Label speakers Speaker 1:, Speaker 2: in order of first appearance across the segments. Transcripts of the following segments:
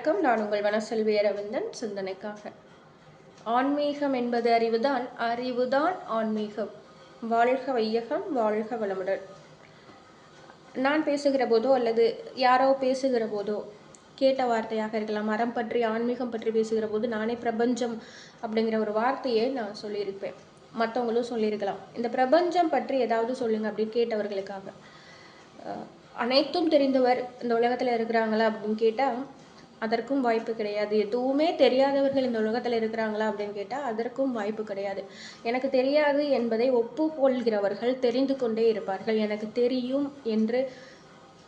Speaker 1: வணக்கம். நான் உங்கள் வனசெல்வி அரவிந்தன் சிந்தனைக்காக. ஆன்மீகம் என்பது அறிவுதான். அறிவுதான் ஆன்மீகம். வாழ்க வையகம் வாழ்க வளமுடன். நான் பேசுகிற போதோ அல்லது யாரோ பேசுகிற போதோ கேட்ட வார்த்தையாக இருக்கலாம். மரம் பற்றி ஆன்மீகம் பற்றி பேசுகிற போது நானே பிரபஞ்சம் அப்படிங்கிற ஒரு வார்த்தையை நான் சொல்லியிருப்பேன். மற்றவங்களும் சொல்லியிருக்கலாம். இந்த பிரபஞ்சம் பற்றி ஏதாவது சொல்லுங்க அப்படின்னு கேட்டவர்களுக்காக. அனைத்தும் தெரிந்தவர் இந்த உலகத்தில் இருக்கிறாங்களா அப்படின்னு கேட்டால் அதற்கும் வாய்ப்பு கிடையாது. எதுவுமே தெரியாதவர்கள் இந்த உலகத்தில் இருக்கிறாங்களா அப்படின்னு கேட்டால் அதற்கும் வாய்ப்பு கிடையாது. எனக்கு தெரியாது என்பதை ஒப்புக்கொள்கிறவர்கள் தெரிந்து கொண்டே இருப்பார்கள். எனக்கு தெரியும் என்று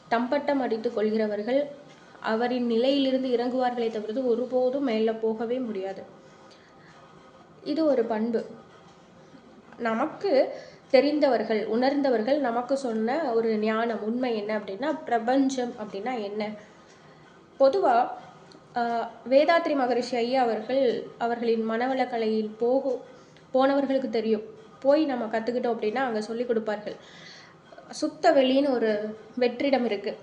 Speaker 1: தம்பட்டம் அடித்து கொள்கிறவர்கள் அவரின் நிலையிலிருந்து இறங்குவார்களே தவிர்த்து ஒருபோதும் மேலே போகவே முடியாது. இது ஒரு பண்பு. நமக்கு தெரிந்தவர்கள் உணர்ந்தவர்கள் நமக்கு சொன்ன ஒரு ஞானம் உண்மை என்ன அப்படின்னா பிரபஞ்சம் அப்படின்னா என்ன? பொதுவாக வேதாத்ரி மகரிஷி ஐயா அவர்கள் அவர்களின் மனவளக்கலையில் போகும் போனவர்களுக்கு தெரியும். போய் நம்ம கற்றுக்கிட்டோம் அப்படின்னா அங்கே சொல்லி கொடுப்பார்கள். சுத்த வெளின்னு ஒரு வெற்றிடம் இருக்குது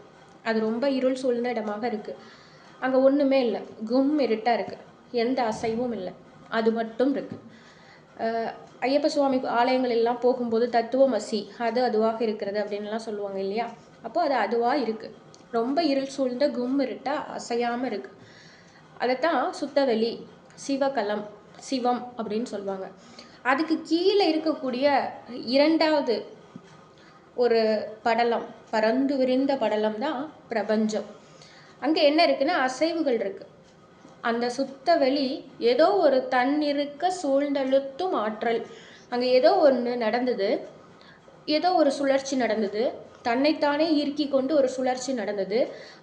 Speaker 1: அது ரொம்ப இருள் சூழ்ந்த இடமாக இருக்குது அங்கே ஒன்றுமே இல்லை. கும் இருட்டாக இருக்குது எந்த அசைவும் இல்லை. அது மட்டும் இருக்குது ஐயப்ப சுவாமி ஆலயங்கள் எல்லாம் போகும்போது தத்துவமசி அது அதுவாக இருக்கிறது அப்படின்லாம் சொல்லுவாங்க இல்லையா? அப்போ அது அதுவாக இருக்குது ரொம்ப இருள் சூழ்ந்த கும் இருட்டா அசையாமல் இருக்குது அதைத்தான் சுத்தவெளி சிவகலம் சிவம் அப்படின்னு சொல்லுவாங்க. அதுக்கு கீழே இருக்கக்கூடிய இரண்டாவது ஒரு படலம் பறந்து விரிந்த படலம் தான் பிரபஞ்சம். அங்கே என்ன இருக்குன்னா அசைவுகள் இருக்கு. அந்த சுத்த வெளி ஏதோ ஒரு தன்னிருக்க சூழ்ந்தழுத்தும் ஆற்றல். அங்கே ஏதோ ஒன்று நடந்தது. ஏதோ ஒரு சுழற்சி நடந்தது. தன்னைத்தானே இறுக்கி கொண்டு ஒரு சுழற்சி நடந்தது.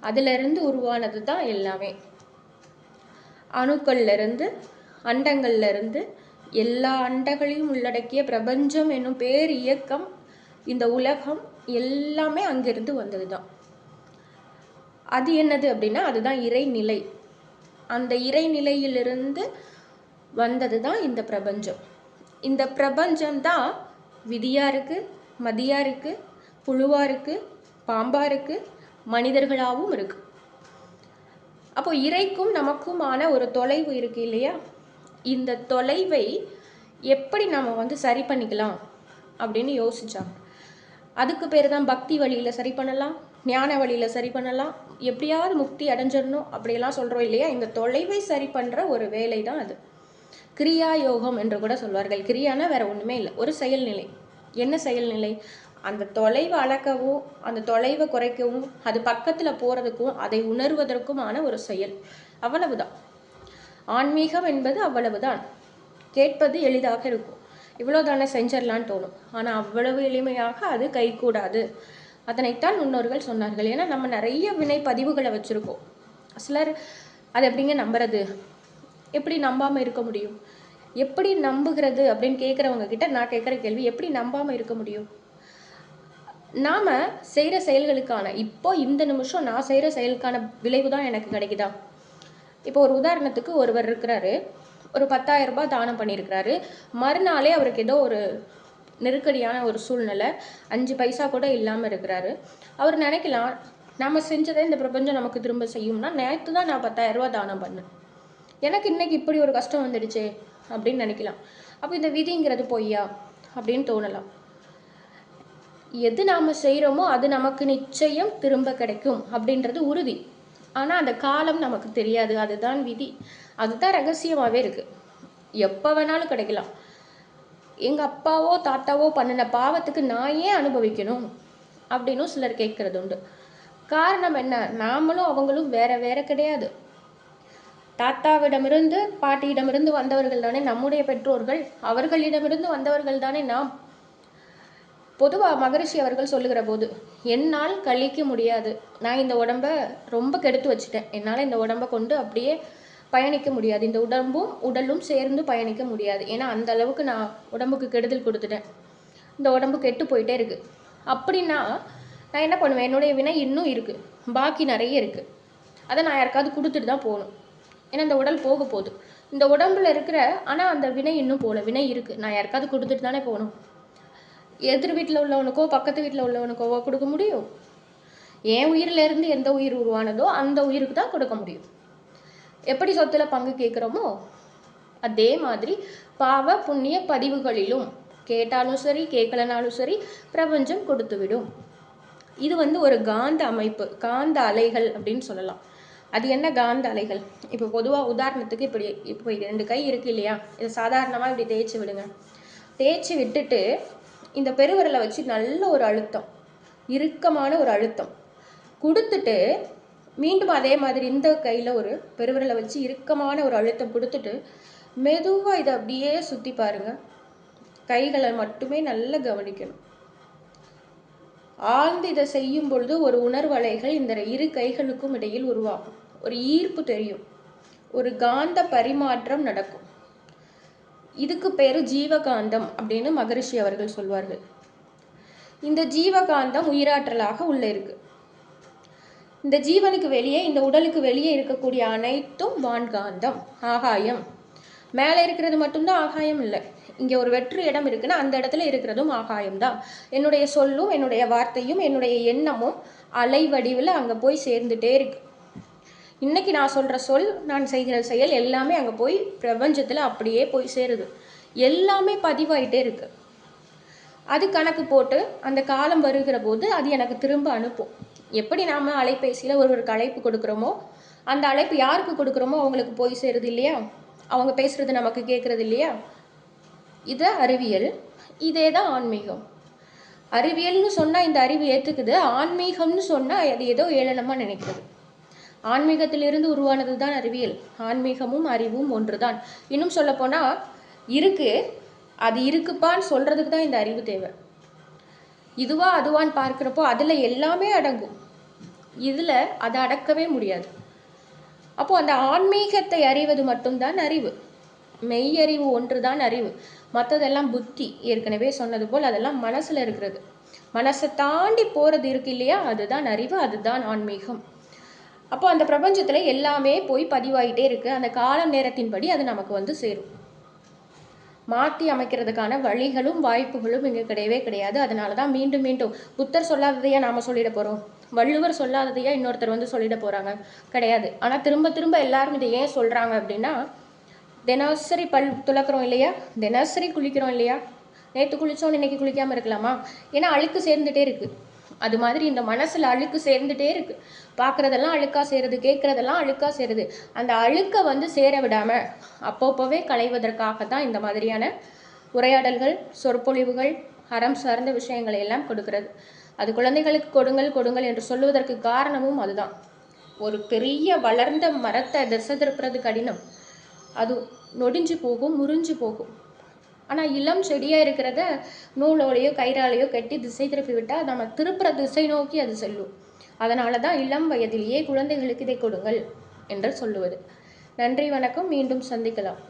Speaker 1: அதிலிருந்து உருவானது தான் எல்லாமே. அணுக்கள்லேருந்து அண்டங்கள்லேருந்து எல்லா அண்டங்களையும் உள்ளடக்கிய பிரபஞ்சம் என்னும் பேர் இயக்கம் இந்த உலகம் எல்லாமே அங்கிருந்து வந்தது தான் அது என்னது அப்படின்னா அதுதான் இறைநிலை. அந்த இறைநிலையிலிருந்து வந்தது தான் இந்த பிரபஞ்சம். இந்த பிரபஞ்சம் தான் விதியாக இருக்குது மதியா இருக்குது புழுவாக இருக்குது பாம்பாக இருக்குது மனிதர்களாகவும் இருக்குது அப்போ இறைக்கும் நமக்குமான ஒரு தொலைவு இருக்கு இல்லையா? இந்த தொலைவை எப்படி நம்ம வந்து சரி பண்ணிக்கலாம் அப்படின்னு யோசிச்சாங்க. அதுக்கு பேர் தான் பக்தி வழியில் சரி பண்ணலாம் ஞான வழியில் சரி பண்ணலாம் எப்படியாவது முக்தி அடைஞ்சிடணும் அப்படியெல்லாம் சொல்கிறோம் இல்லையா? இந்த தொலைவை சரி பண்ணுற ஒரு வேலை தான் அது. கிரியா யோகம் என்று கூட சொல்வார்கள். கிரியானா வேறு ஒன்றுமே இல்லை ஒரு செயல்நிலை. என்ன செயல்நிலை? அந்த தொலைவை அளக்கவும் அந்த தொலைவை குறைக்கவும் அது பக்கத்தில் போகிறதுக்கும் அதை உணர்வதற்குமான ஒரு செயல். அவ்வளவுதான். ஆன்மீகம் என்பது அவ்வளவுதான். கேட்பது எளிதாக இருக்கும். இவ்வளோ தானே செஞ்சிடலான்னு தோணும். ஆனால் அவ்வளவு எளிமையாக அது கைகூடாது. அதனைத்தான் முன்னோர்கள் சொன்னார்கள். ஏன்னா நம்ம நிறைய வினை பதிவுகளை வச்சுருக்கோம். சிலர் அது எப்படிங்க நம்புறது? எப்படி நம்பாமல் இருக்க முடியும்? எப்படி நம்புகிறது அப்படின்னு கேட்குறவங்க கிட்ட நான் கேட்குற கேள்வி எப்படி நம்பாமல் இருக்க முடியும்? நாம் செய்கிற செயல்களுக்கான இப்போ இந்த நிமிஷம் நான் செய்கிற செயலுக்கான விளைவு தான் எனக்கு கிடைக்குதா? இப்போ ஒரு உதாரணத்துக்கு ஒருவர் இருக்கிறாரு ஒரு பத்தாயிரம் ரூபாய் தானம் பண்ணியிருக்கிறாரு. மறுநாளே அவருக்கு ஏதோ ஒரு நெருக்கடியான ஒரு சூழ்நிலை அஞ்சு பைசா கூட இல்லாமல் இருக்கிறாரு. அவர் நினைக்கலாம் நம்ம செஞ்சதை இந்த பிரபஞ்சம் நமக்கு திரும்ப செய்யும்னா நேற்று தான் நான் பத்தாயிரம் ரூபாய் தானம் பண்ணேன். எனக்கு இன்னைக்கு இப்படி ஒரு கஷ்டம் வந்துடுச்சே அப்படின்னு நினைக்கலாம். அப்போ இந்த விதிங்கிறது பொய்யா அப்படின்னு தோணலாம். எது நாம் செய்கிறோமோ அது நமக்கு நிச்சயம் திரும்ப கிடைக்கும் அப்படின்றது உறுதி. ஆனால் அந்த காலம் நமக்கு தெரியாது. அதுதான் விதி. அதுதான் ரகசியமாகவே இருக்குது எப்போ வேணாலும் கிடைக்கலாம். எங்கள் அப்பாவோ தாத்தாவோ பண்ணின பாவத்துக்கு நான் ஏன் அனுபவிக்கணும் அப்படின்னும் சிலர் கேட்கறது உண்டு. காரணம் என்ன? நாமளும் அவங்களும் வேற வேற கிடையாது. தாத்தாவிடமிருந்து பாட்டியிடமிருந்து வந்தவர்கள் தானே நம்முடைய பெற்றோர்கள். அவர்களிடமிருந்து வந்தவர்கள் தானே நாம். பொதுவாக மகரிஷி அவர்கள் சொல்லுகிற போது என்னால் கழிக்க முடியாது. நான் இந்த உடம்ப ரொம்ப கெடுத்து வச்சுட்டேன். என்னால் இந்த உடம்பை கொண்டு அப்படியே பயணிக்க முடியாது. இந்த உடம்பும் உடலும் சேர்ந்து பயணிக்க முடியாது. ஏன்னா அந்த அளவுக்கு நான் உடம்புக்கு கெடுதல் கொடுத்துட்டேன். இந்த உடம்பு கெட்டு போயிட்டே இருக்கு. அப்படின்னா நான் என்ன பண்ணுவேன்? என்னுடைய வினை இன்னும் இருக்கு. பாக்கி நிறைய இருக்கு. அதை நான் யாருக்காவது கொடுத்துட்டு தான் போகணும். ஏன்னா இந்த உடல் போக போகுது. இந்த உடம்புல இருக்கிற ஆனால் அந்த வினை இன்னும் போகல. வினை இருக்குது நான் யாருக்காவது கொடுத்துட்டு தானே போகணும். எதிர் வீட்டில் உள்ளவனுக்கோ பக்கத்து வீட்டில் உள்ளவனுக்கோவோ கொடுக்க முடியும்? என் உயிரிலேருந்து எந்த உயிர் உருவானதோ அந்த உயிருக்கு தான் கொடுக்க முடியும். எப்படி சொத்துல பங்கு கேட்குறோமோ அதே மாதிரி பாவ புண்ணிய பதிவுகளிலும் கேட்டாலும் சரி கேட்கலனாலும் சரி பிரபஞ்சம் கொடுத்து விடும் இது வந்து ஒரு காந்த அமைப்பு. காந்த அலைகள் அப்படின்னு சொல்லலாம். அது என்ன காந்த அலைகள் இப்போ பொதுவாக உதாரணத்துக்கு இப்படி இப்போ ரெண்டு கை இருக்கு இல்லையா? இதை சாதாரணமாக இப்படி தேய்ச்சி விடுங்க. தேய்ச்சி விட்டுட்டு இந்த பெருவிரலை வச்சு நல்ல ஒரு அழுத்தம் இறுக்கமான ஒரு அழுத்தம். கொடுத்துட்டு மீண்டும் அதே மாதிரி இந்த கையில் ஒரு பெருவிரலை வச்சு இறுக்கமான ஒரு அழுத்தம் கொடுத்துட்டு மெதுவாக இதை அப்படியே சுற்றி பாருங்கள் கைகளை மட்டுமே நல்லா கவனிக்கணும். ஆழ்ந்து இதை செய்யும் பொழுது ஒரு உணர்வலைகள் இந்த இரு கைகளுக்கும் இடையில் உருவாகும். ஒரு ஈர்ப்பு தெரியும். ஒரு காந்த பரிமாற்றம் நடக்கும். இதுக்கு பேர் ஜீவகாந்தம் அப்படின்னு மகரிஷி அவர்கள் சொல்வார்கள். இந்த ஜீவகாந்தம் உயிராற்றலாக உள்ளே இருக்கு. இந்த ஜீவனுக்கு வெளியே இந்த உடலுக்கு வெளியே இருக்கக்கூடிய அனைத்தும் வான்காந்தம் ஆகாயம். மேலே இருக்கிறது மட்டும்தான் ஆகாயம் இல்லை. இங்கே ஒரு வெற்று இடம் இருக்குன்னா அந்த இடத்துல இருக்கிறதும் ஆகாயம் தான் என்னுடைய சொல்லும் என்னுடைய வார்த்தையும் என்னுடைய எண்ணமும் அலை வடிவில் அங்கே போய் சேர்ந்துட்டே இருக்கு. இன்னைக்கு நான் சொல்கிற சொல் நான் செய்கிற செயல் எல்லாமே அங்கே போய் பிரபஞ்சத்தில் அப்படியே போய் சேருது. எல்லாமே பதிவாயிட்டே இருக்கு. அது கணக்கு போட்டு அந்த காலம் வருகிற போது அது எனக்கு திரும்ப அனுப்பும். எப்படி நாம் அலைபேசியில் ஒருவருக்கு அழைப்பு கொடுக்குறோமோ அந்த அழைப்பு யாருக்கு கொடுக்குறோமோ அவங்களுக்கு போய் சேருது இல்லையா? அவங்க பேசுறது நமக்கு கேட்குறது இல்லையா? இது அறிவியல் இதே தான் ஆன்மீகம். அறிவியல்னு சொன்னால் இந்த அறிவு ஏற்றுக்குது ஆன்மீகம்னு சொன்னால் அது ஏதோ ஏளனமாக நினைக்கிறது ஆன்மீகத்திலிருந்து உருவானது தான் அறிவியல். ஆன்மீகமும் அறிவும் ஒன்று தான் இன்னும் சொல்லப்போனால் இருக்கு அது இருக்குப்பான்னு சொல்கிறதுக்கு தான் இந்த அறிவு தேவை. இதுவா அதுவான்னு பார்க்குறப்போ அதில் எல்லாமே அடங்கும். இதில் அதை அடக்கவே முடியாது. அப்போது அந்த ஆன்மீகத்தை அறிவது மட்டும்தான் அறிவு. மெய்யறிவு ஒன்று தான் அறிவு. மற்றதெல்லாம் புத்தி. ஏற்கனவே சொன்னது போல் அதெல்லாம் மனசில் இருக்கிறது. மனசை தாண்டி போகிறது இருக்கு இல்லையா? அதுதான் அறிவு அதுதான் ஆன்மீகம். அப்போ அந்த பிரபஞ்சத்தில் எல்லாமே போய் பதிவாயிட்டே இருக்கு. அந்த கால நேரத்தின்படி அது நமக்கு வந்து சேரும். மாற்றி அமைக்கிறதுக்கான வழிகளும் வாய்ப்புகளும் இங்கே கிடையவே கிடையாது. அதனால தான் மீண்டும் மீண்டும் புத்தர் சொல்லாததையா நாம் சொல்லிட போகிறோம் வள்ளுவர் சொல்லாததையா இன்னொருத்தர் வந்து சொல்லிட போகிறாங்க கிடையாது. ஆனால் திரும்ப திரும்ப எல்லாரும் இதை ஏன் சொல்கிறாங்க அப்படின்னா தினசரி பல் துளக்குறோம் இல்லையா? தினசரி குளிக்கிறோம் இல்லையா? நேற்று குளித்தோம் இன்னைக்கு குளிக்காமல் இருக்கலாமா? ஏன்னா அழுக்கு சேர்ந்துகிட்டே இருக்குது அது மாதிரி இந்த மனசில் அழுக்கு சேர்ந்துட்டே இருக்குது பார்க்குறதெல்லாம் அழுக்காக சேருது கேட்குறதெல்லாம் அழுக்காக சேருது. அந்த அழுக்கை வந்து சேர விடாமல் அப்பப்போவே களைவதற்காக தான் இந்த மாதிரியான உரையாடல்கள் சொற்பொழிவுகள் அறம் சார்ந்த விஷயங்களை எல்லாம் கொடுக்கிறது. அது குழந்தைகளுக்கு கொடுங்கள் கொடுங்கள் என்று சொல்லுவதற்கு காரணமும் அதுதான். ஒரு பெரிய வளர்ந்த மரத்தை திசை திருப்புறது கடினம். அது நொடிஞ்சு போகும் முறிஞ்சு போகும். ஆனால் இளம் செடியாக இருக்கிறத நூலோலையோ கயிறாலையோ கட்டி திசை திருப்பி விட்டால் நம்ம திருப்புற திசை நோக்கி அது செல்லும். அதனால தான் இளம் வயதிலேயே குழந்தைகளுக்கு இதை கொடுங்கள் என்று சொல்லுவது. நன்றி வணக்கம். மீண்டும் சந்திக்கலாம்.